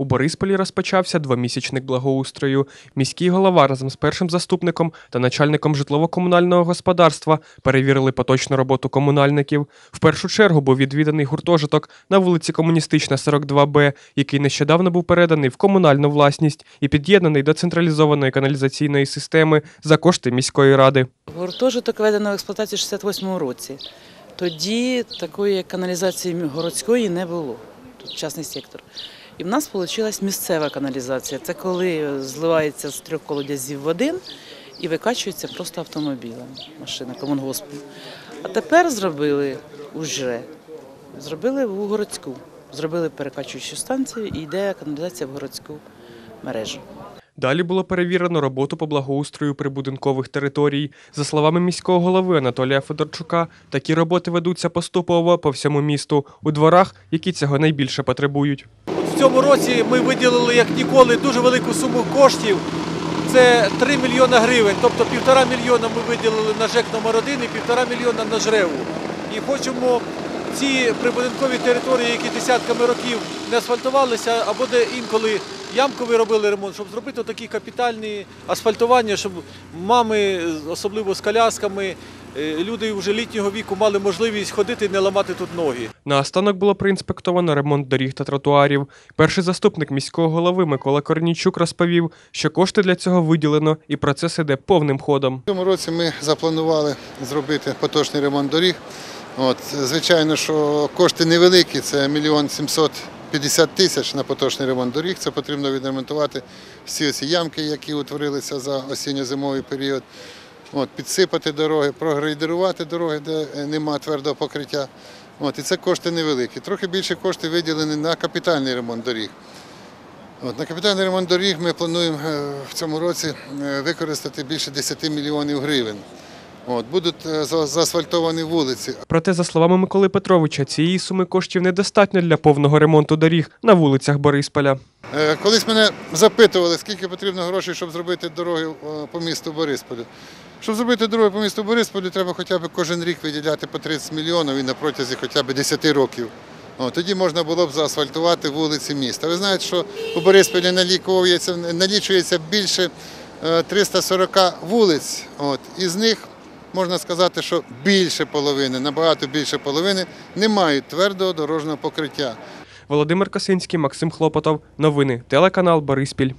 У Борисполі розпочався двомісячник благоустрою. Міський голова разом з першим заступником та начальником житлово-комунального господарства перевірили поточну роботу комунальників. В першу чергу був відвіданий гуртожиток на вулиці Комуністична, 42Б, який нещодавно був переданий в комунальну власність і під'єднаний до централізованої каналізаційної системи за кошти міської ради. Гуртожиток введено в експлуатацію в 68-му році. Тоді такої каналізації городської не було. Тут частний сектор. І в нас вийшла місцева каналізація. Це коли зливається з трьох колодязів в один і викачується просто автомобілем, машина комунгоспу. А тепер зробили уже, зробили в городську. Зробили перекачуючу станцію і йде каналізація в городську мережу. Далі було перевірено роботу по благоустрою прибудинкових територій. За словами міського голови Анатолія Федорчука, такі роботи ведуться поступово по всьому місту у дворах, які цього найбільше потребують. Цьому році ми виділили як ніколи дуже велику суму коштів. Це 3 мільйона гривень, тобто півтора мільйона ми виділили на ЖЕК номер 1 і півтора мільйона на ЖРЕВу. І хочемо ці прибудинкові території, які десятками років не асфальтувалися, або де інколи ямковий робили ремонт, щоб зробити такі капітальні асфальтування, щоб мами, особливо з колясками, люди вже літнього віку мали можливість ходити і не ламати тут ноги. Наостанок було проінспектовано ремонт доріг та тротуарів. Перший заступник міського голови Микола Корнійчук розповів, що кошти для цього виділено, і процес іде повним ходом. Цьому році ми запланували зробити поточний ремонт доріг. От, звичайно, що кошти невеликі, це мільйон 750 тисяч на поточний ремонт доріг. Це потрібно відремонтувати всі ці ямки, які утворилися за осінньо-зимовий період. От, підсипати дороги, прогрейдерувати дороги, де е, немає твердого покриття. От, і це кошти невеликі. Трохи більше коштів виділені на капітальний ремонт доріг. От, на капітальний ремонт доріг ми плануємо е, в цьому році е, використати більше 10 мільйонів гривень. От, будуть е, заасфальтовані вулиці. Проте, за словами Миколи Петровича, цієї суми коштів недостатньо для повного ремонту доріг на вулицях Борисполя. Е, Колись мене запитували, скільки потрібно грошей, щоб зробити дороги е, по місту Борисполю. Щоб зробити дороги по місту Борисполю, треба хоча б кожен рік виділяти по 30 мільйонів і на протязі хоча б 10 років. О, тоді можна було б заасфальтувати вулиці міста. Ви знаєте, що у Борисполі налічується більше е, 340 вулиць. От, із них можна сказати, що більше половини, набагато більше половини не мають твердого дорожнього покриття. Володимир Косинський, Максим Хлопотов. Новини. Телеканал Бориспіль.